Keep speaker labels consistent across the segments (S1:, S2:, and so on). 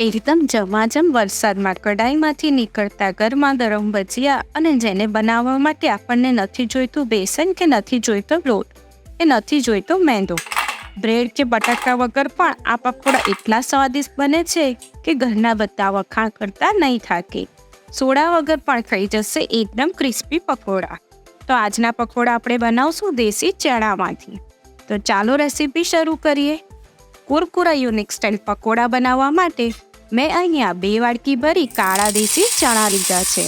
S1: એકદમ જમાજમ વરસાદમાં કડાઈમાંથી નીકળતા ગરમા ગરમ ભજીયા અને જેને બનાવવા માટે આપણને નથી જોઈતું બેસન કે નથી જોઈતો લોટ કે નથી જોઈતો મેંદો. બ્રેડ કે બટાકા વગર પણ આ પકોડા એટલા સ્વાદિષ્ટ બને છે કે ઘરના બધા વખાણ કરતા નહીં થાકે. સોડા વગર પણ થઈ જશે એકદમ ક્રિસ્પી પકોડા. તો આજના પકોડા આપણે બનાવશું દેશી ચણામાંથી. તો ચાલો રેસીપી શરૂ કરીએ. કુરકુરા યુનિક સ્ટાઇલ પકોડા બનાવવા માટે મેં અહીંયા બે વાડકી ભરી કાળા દેશી ચણા લીધા છે.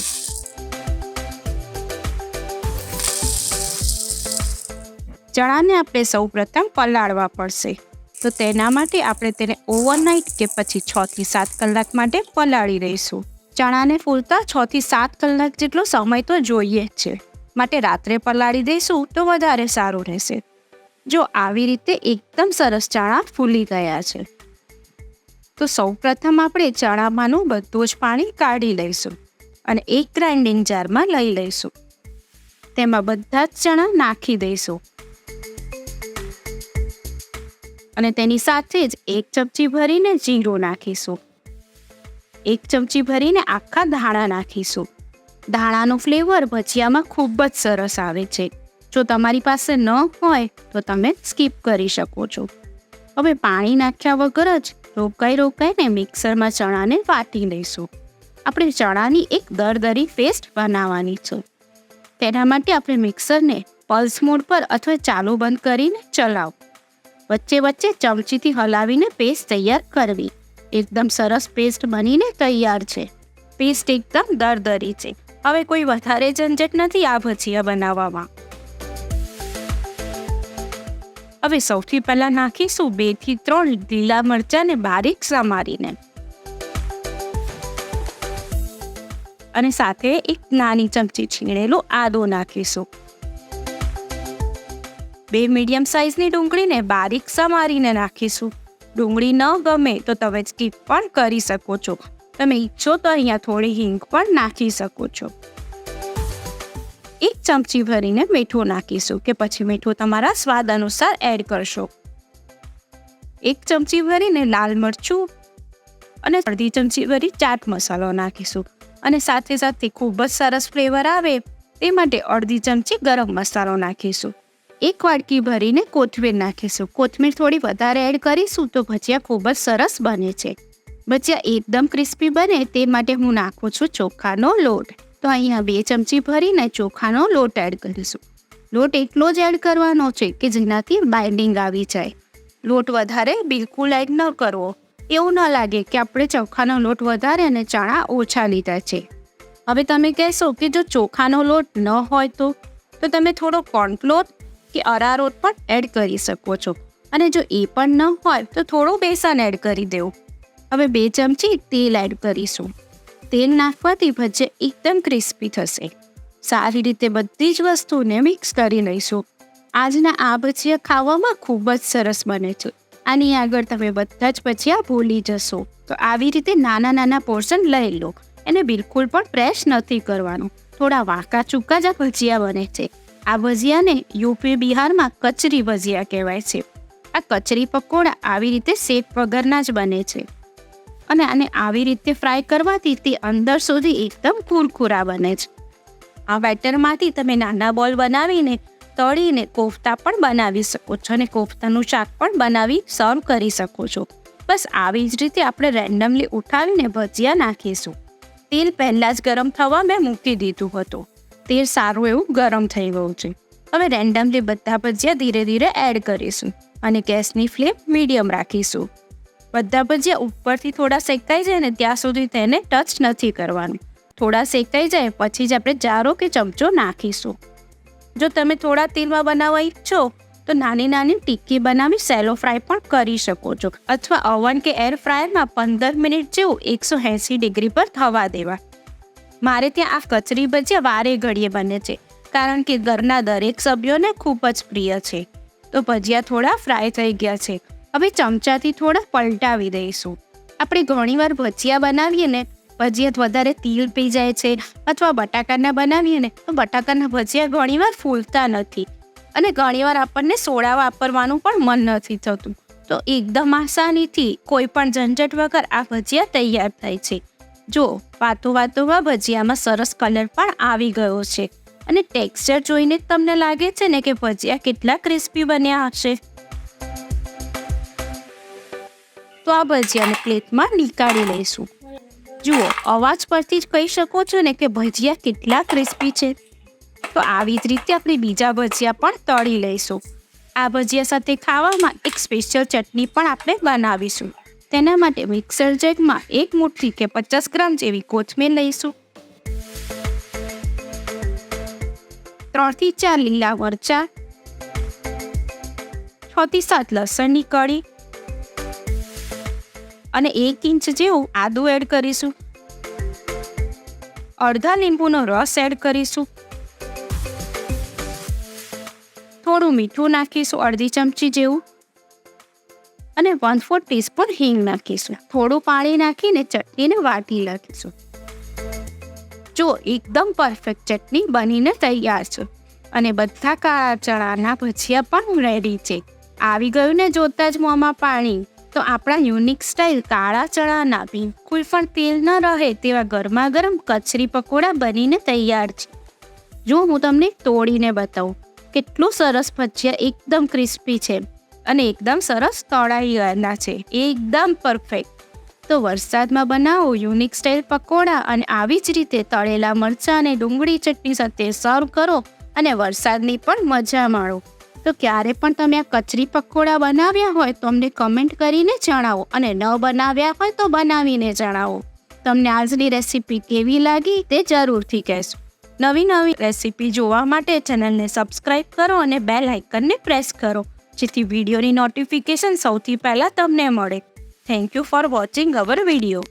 S1: ચણાને આપણે સૌ પ્રથમ પલાળવા પડશે. તો તેના માટે આપણે તેને ઓવરનાઇટ કે પછી છ થી સાત કલાક માટે પલાળી રહીશું ચણાને ફૂલતા છ થી સાત કલાક જેટલો સમય તો જોઈએ જ છે. માટે રાત્રે પલાળી દઈશું તો વધારે સારું રહેશે. જો આવી રીતે એકદમ સરસ ચણા ફૂલી ગયા છે. તો સૌપ્રથમ આપણે ચણામાંનું બધું જ પાણી કાઢી લઈશું અને એક ગ્રાઇન્ડિંગ જારમાં લઈ લઈશું. તેમાં બધા જ ચણા નાખી દઈશું. અને તેની સાથે જ એક ચમચી ભરીને જીરું નાખીશું. એક ચમચી ભરીને આખા ધાણા નાખીશું. ધાણાનો ફ્લેવર ભજીયામાં ખૂબ જ સરસ આવે છે. જો તમારી પાસે ન હોય તો તમે સ્કીપ કરી શકો છો. હવે પાણી નાખ્યા વગર જ રોકાઈ રોકાઈને મિક્સરમાં ચણાને વાટી લઈશું. આપણે ચણાની એક દરદરી પેસ્ટ બનાવવાની છે. તેના માટે આપણે મિક્સરને પલ્સ મોડ પર અથવા ચાલુ બંધ કરીને ચલાવો. વચ્ચે વચ્ચે ચમચીથી હલાવીને પેસ્ટ તૈયાર કરવી. એકદમ સરસ પેસ્ટ બનીને તૈયાર છે. પેસ્ટ એકદમ દરદરી છે. હવે કોઈ વધારે ઝંઝટ નથી આ ભજીયા બનાવવામાં. હવે સૌથી પહેલા નાખીશું બેથી ત્રણ લીલા મરચાંને બારીક સમારીને. અને સાથે એક નાની ચમચી છીણેલું આદુ નાખીશું. બે મીડિયમ સાઇઝની ડુંગળીને બારીક સમારીને નાખીશું. ડુંગળી ન ગમે તો તમે સ્કીપ પણ કરી શકો છો. તમે ઈચ્છો તો અહીંયા થોડી હિંગ પણ નાખી શકો છો. એક ચમચી ભરીને મીઠું નાખીશું કે પછી મીઠું તમારા સ્વાદ અનુસાર એડ કરશો. એક ચમચી ભરીને લાલ મરચું અને અડધી ચમચી ભરી ચાટ મસાલો નાખીશું અને સાથે સાથે ખૂબ જ સરસ ફ્લેવર આવે તે માટે અડધી ચમચી ગરમ મસાલો નાખીશું. એક વાડકી ભરીને કોથમીર નાખીશું. કોથમીર થોડી વધારે એડ કરીશું તો ભજીયા ખૂબ જ સરસ બને છે. ભજીયા એકદમ ક્રિસ્પી બને તે માટે હું નાખું છું ચોખાનો લોટ. તો અહીંયા બે ચમચી ભરીને ચોખાનો લોટ એડ કરીશું. લોટ એટલો જ એડ કરવાનો છે કે જેનાથી બાઇન્ડિંગ આવી જાય. લોટ વધારે બિલકુલ એડ ન કરવો. એવું ન લાગે કે આપણે ચોખાનો લોટ વધારે અને ચણા ઓછા લીધા છે. હવે તમે કહેશો કે જો ચોખાનો લોટ ન હોય તો? તો તમે થોડો કોર્નફ્લોર કે અરારોટ પણ એડ કરી શકો છો. અને જો એ પણ ન હોય તો થોડું બેસન એડ કરી દેવું. હવે બે ચમચી તેલ એડ કરીશું. તેલ નાખવાથી ભજીયા એકદમ ક્રિસ્પી થશે. સારી રીતે બધી જ વસ્તુને મિક્સ કરી લઈશું. આજના આ ભજીયા ખાવામાં ખૂબ જ સરસ બને છે. આની આગળ તમે બધા જ ભજીયા ભૂલી જશો. તો આવી રીતે નાના નાના પોર્શન લઈ લો. એને બિલકુલ પણ પ્રેસ નથી કરવાનું. થોડા વાંકા ચૂકા જ ભજીયા બને છે. આ ભજીયાને યુપી બિહારમાં કચરી ભજીયા કહેવાય છે. આ કચરી પકોડા આવી રીતે શેક વગરના જ બને છે. અને આને આવી રીતે ફ્રાય કરવાથી તે અંદર સુધી એકદમ કુરકુરા બને છે. આ બેટરમાંથી તમે નાના બોલ બનાવીને તળીને કોફતા પણ બનાવી શકો છો અને કોફતાનું શાક પણ બનાવી સર્વ કરી શકો છો. બસ આવી જ રીતે આપણે રેન્ડમલી ઉઠાવીને ભજીયા નાખીશું. તેલ પહેલાં જ ગરમ થવા મેં મૂકી દીધું હતું. તેલ સારું એવું ગરમ થઈ ગયું છે. હવે રેન્ડમલી બધા ભજીયા ધીરે ધીરે એડ કરીશું અને ગેસની ફ્લેમ મીડિયમ રાખીશું. બધા ભજીયા ઉપરથી થોડા શેકાઈ જાય ને ત્યાં સુધી તેને ટચ નથી કરવાનું. થોડા શેકાઈ જાય પછી જ આપણે જારો કે ચમચો નાખીશું. જો તમે થોડા તેલમાં બનાવવા ઈચ્છો, તો નાની નાની ટિક્કી બનાવી સેલો ફ્રાય પણ કરી શકો છો. અથવા ઓવન કે એર ફ્રાયરમાં પંદર મિનિટ જેવું એકસો એંસી ડિગ્રી પર થવા દેવા. મારે ત્યાં આ કચરી ભજીયા વારે ઘડીએ બને છે, કારણ કે ઘરના દરેક સભ્યોને ખૂબ જ પ્રિય છે. તો ભજીયા થોડા ફ્રાય થઈ ગયા છે. હવે ચમચાથી થોડા પલટાવી દઈશું. આપણે ઘણીવાર ભજીયા બનાવીએ ને ભજીયા વધારે તીલ પી જાય છે, અથવા બટાકાના બનાવીએ ને, તો બટાકાના ભજીયા ઘણીવાર ફૂલતા નથી. અને ઘણીવાર આપણને સોડા વાપરવાનું પણ મન નથી થતું. તો એકદમ આસાનીથી કોઈ પણ ઝંઝટ વગર આ ભજીયા તૈયાર થાય છે. જો, વાતો વાતોમાં ભજીયામાં સરસ કલર પણ આવી ગયો છે. અને ટેક્સચર જોઈને જ તમને લાગે છે ને કે ભજીયા કેટલા ક્રિસ્પી બન્યા હશે. તો આ ભજીયાને પ્લેટમાં નીકાળી લઈશું. જુઓ, અવાજ પરથી જ કહી શકો છો ને કે ભજીયા કેટલા ક્રિસ્પી છે. તો આવી જ રીતે આપણે બીજા ભજીયા પણ તળી લઈશું. આ ભજીયા સાથે ખાવામાં એક સ્પેશિયલ ચટણી પણ આપણે બનાવીશું. તેના માટે મિક્સર જેગમાં એક મુઠ્ઠી કે પચાસ ગ્રામ જેવી કોથમીર લઈશું. ત્રણથી ચાર લીલા મરચા. છ થી સાત લસણની કળી. અને એક ઇંચ જેવું આદું એડ કરીશું. અડધા લીંબુનો રસ એડ કરીશું. થોડું મીઠું નાખીશું અડધી ચમચી જેવું. અને વન ફોર ટીસ્પૂન હિંગ નાખીશું. થોડું પાણી નાખીને ચટણીને વાટી નાખીશું જો એકદમ પરફેક્ટ ચટણી બનીને તૈયાર છે. અને બધા કાળા ચણાના ભજીયા પણ રેડી છે. આવી ગયું ને જોતા જ મોંમાં પાણી. તો આપણા યુનિક સ્ટાઇલ કાળા ચણાના કોઈ પણ તેલ ન રહે તેવા ગરમા ગરમ કચરી પકોડા બનીને તૈયાર છે. જો હું તમને તોડીને બતાવું, કેટલું સરસ ભજીયા એકદમ ક્રિસ્પી છે અને એકદમ સરસ તળાઈ ગયેલા છે, એકદમ પરફેક્ટ. તો વરસાદમાં બનાવો યુનિક સ્ટાઇલ પકોડા અને આવી જ રીતે તળેલા મરચાં અને ડુંગળી ચટણી સાથે સર્વ કરો અને વરસાદની પણ મજા માણો. તો ક્યારે પણ તમે આ કચરી પકોડા બનાવ્યા હોય તો અમને કમેન્ટ કરીને જણાવો અને ન બનાવ્યા હોય તો બનાવીને જણાવો. તમને આજની રેસીપી કેવી લાગી તે જરૂરથી કહેશો. નવી નવી રેસીપી જોવા માટે ચેનલને સબસ્ક્રાઇબ કરો અને બેલ આઇકનને પ્રેસ કરો, જેથી વિડીયોની નોટિફિકેશન સૌથી પહેલાં તમને મળે. Thank you for watching our video